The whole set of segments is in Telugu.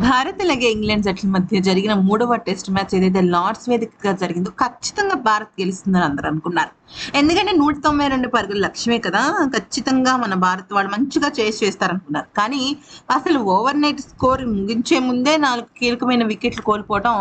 భారత్ అలాగే ఇంగ్లాండ్ జట్ల మధ్య జరిగిన మూడవ టెస్ట్ మ్యాచ్ ఏదైతే లార్డ్స్ వేదికగా జరిగిందో ఖచ్చితంగా భారత్ గెలుస్తుందని అందరూ అనుకున్నారు. ఎందుకంటే నూట తొంభై రెండు పరుగుల లక్ష్యమే కదా ఖచ్చితంగా మన భారత్ వాళ్ళు మంచిగా చేసి చేస్తారనుకున్నారు. కానీ అసలు ఓవర్ నైట్ స్కోర్ ముగించే ముందే నాలుగు కీలకమైన వికెట్లు కోల్పోవడం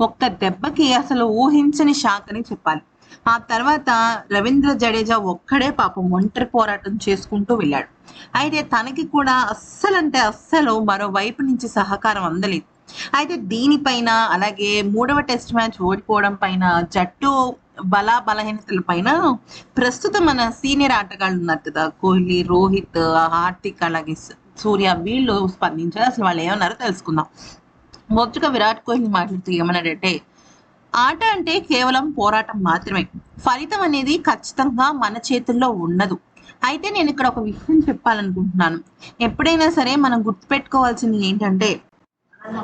ఒక్క దెబ్బకి అసలు ఊహించని షాక్ అని చెప్పాలి. ఆ తర్వాత రవీంద్ర జడేజా ఒక్కడే పాపం ఒంటరి పోరాటం చేసుకుంటూ వెళ్ళాడు. అయితే తనకి కూడా అస్సలు అంటే అస్సలు మరో వైపు నుంచి సహకారం అందలేదు. అయితే దీనిపైన అలాగే మూడవ టెస్ట్ మ్యాచ్ ఓడిపోవడం పైన జట్టు బల బలహీనతల పైన ప్రస్తుతం మన సీనియర్ ఆటగాళ్ళు ఉన్నారు కదా కోహ్లీ రోహిత్ హార్దిక్ అలాగే సూర్య వీళ్ళు స్పందించారు. అసలు వాళ్ళు ఏమన్నారో తెలుసుకుందాం. మొదటగా విరాట్ కోహ్లీ మాట్లాడుతూ ఏమన్నాడంటే ఆట అంటే కేవలం పోరాటం మాత్రమే. ఫలితం అనేది ఖచ్చితంగా మన చేతుల్లో ఉండదు. అయితే నేను ఇక్కడ ఒక విషయం చెప్పాలనుకుంటున్నాను. ఎప్పుడైనా సరే మనం గుర్తుపెట్టుకోవాల్సింది ఏంటంటే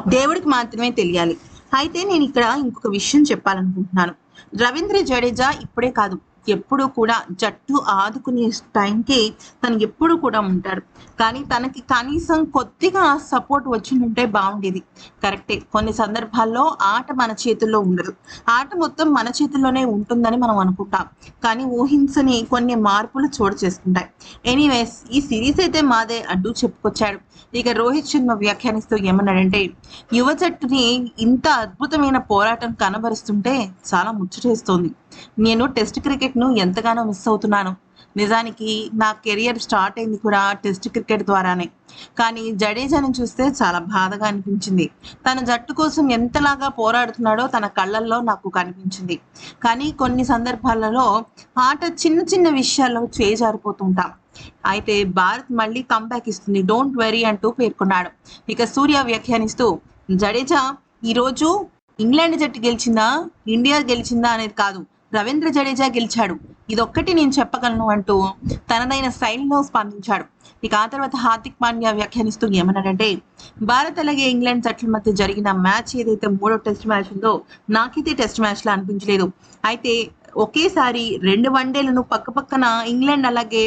దేవుడికి మాత్రమే తెలియాలి. అయితే నేను ఇక్కడ ఇంకొక విషయం చెప్పాలనుకుంటున్నాను. రవీంద్ర జడేజా ఇప్పుడే కాదు ఎప్పుడు కూడా జట్టు ఆదుకునే టైంకి తను ఎప్పుడు కూడా ఉంటాడు. కానీ తనకి కనీసం కొద్దిగా సపోర్ట్ వచ్చిందంటే బాగుండేది కరెక్టే కొన్ని సందర్భాల్లో ఆట మన చేతుల్లో ఉండదు. ఆట మొత్తం మన చేతుల్లోనే ఉంటుందని మనం అనుకుంటాం. కానీ ఊహించని కొన్ని మార్పులు చోటు చేసుకుంటాయి. ఎనీవేస్ ఈ సిరీస్ అయితే మాదే అడ్డు చెప్పుకొచ్చాడు. ఇక రోహిత్ శర్మ వ్యాఖ్యానిస్తూ ఏమన్నాడంటే యువ జట్టుని ఇంత అద్భుతమైన పోరాటం కనబరుస్తుంటే చాలా చేస్తోంది నేను టెస్ట్ క్రికెట్ను ఎంతగానో మిస్ అవుతున్నాను. నిజానికి నా కెరియర్ స్టార్ట్ అయింది కూడా టెస్ట్ క్రికెట్ ద్వారానే. కానీ జడేజాని చూస్తే చాలా బాధగా అనిపించింది. తన జట్టు కోసం ఎంతలాగా పోరాడుతున్నాడో తన కళ్ళల్లో నాకు కనిపించింది. కానీ కొన్ని సందర్భాలలో ఆట చిన్న చిన్న విషయాల్లో చేజారిపోతుంటాం. అయితే భారత్ మళ్ళీ కంబ్యాక్ ఇస్తుంది. డోంట్ వెరీ అంటూ పేర్కొన్నాడు. ఇక సూర్య వ్యాఖ్యానిస్తూ జడేజా ఈరోజు ఇంగ్లాండ్ జట్టు గెలిచిందా? ఇండియా గెలిచిందా అనేది కాదు. రవీంద్ర జడేజా గెలిచాడు. ఇదొక్కటి నేను చెప్పగలను అంటూ తనదైన శైలిలో స్పందించాడు. ఇక ఆ తర్వాత హార్దిక్ పాండ్యా వ్యాఖ్యానిస్తూ ఏమన్నాడంటే భారత్ అలాగే ఇంగ్లాండ్ జట్ల మధ్య జరిగిన మ్యాచ్ ఏదైతే మూడో టెస్ట్ మ్యాచ్ ఉందో నాకైతే టెస్ట్ మ్యాచ్ లా అనిపించలేదు. అయితే ఒకేసారి రెండు వన్డేలను పక్క పక్కన ఇంగ్లాండ్ అలాగే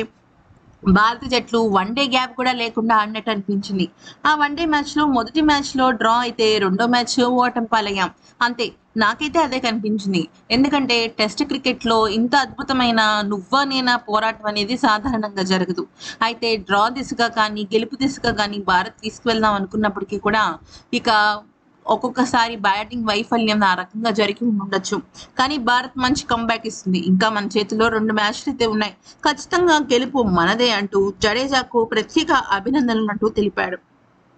భారత జట్లు వన్ డే గ్యాప్ కూడా లేకుండా ఆడినట్టు అనిపించింది ఆ వన్ డే మ్యాచ్లో మొదటి మ్యాచ్లో డ్రా అయితే రెండో మ్యాచ్ ఓటమి పాలయ్యాం. అంతే నాకైతే అదే కనిపించింది. ఎందుకంటే టెస్ట్ క్రికెట్లో ఇంత అద్భుతమైన నువ్వా నేనా పోరాటం అనేది సాధారణంగా జరగదు. అయితే డ్రా దిశగా కానీ గెలుపు దిశగా కానీ భారత్ తీసుకువెళ్దాం అనుకున్నప్పటికీ కూడా ఇక ఒక్కొక్కసారి బ్యాటింగ్ వైఫల్యం ఆ రకంగా జరిగి ఉండొచ్చు. కానీ భారత్ మంచి కంబ్యాక్ ఇస్తుంది. ఇంకా మన చేతిలో రెండు మ్యాచ్లు అయితే ఉన్నాయి. ఖచ్చితంగా గెలుపు మనదే అంటూ జడేజాకు ప్రత్యేక అభినందనలు అంటూ తెలిపాడు.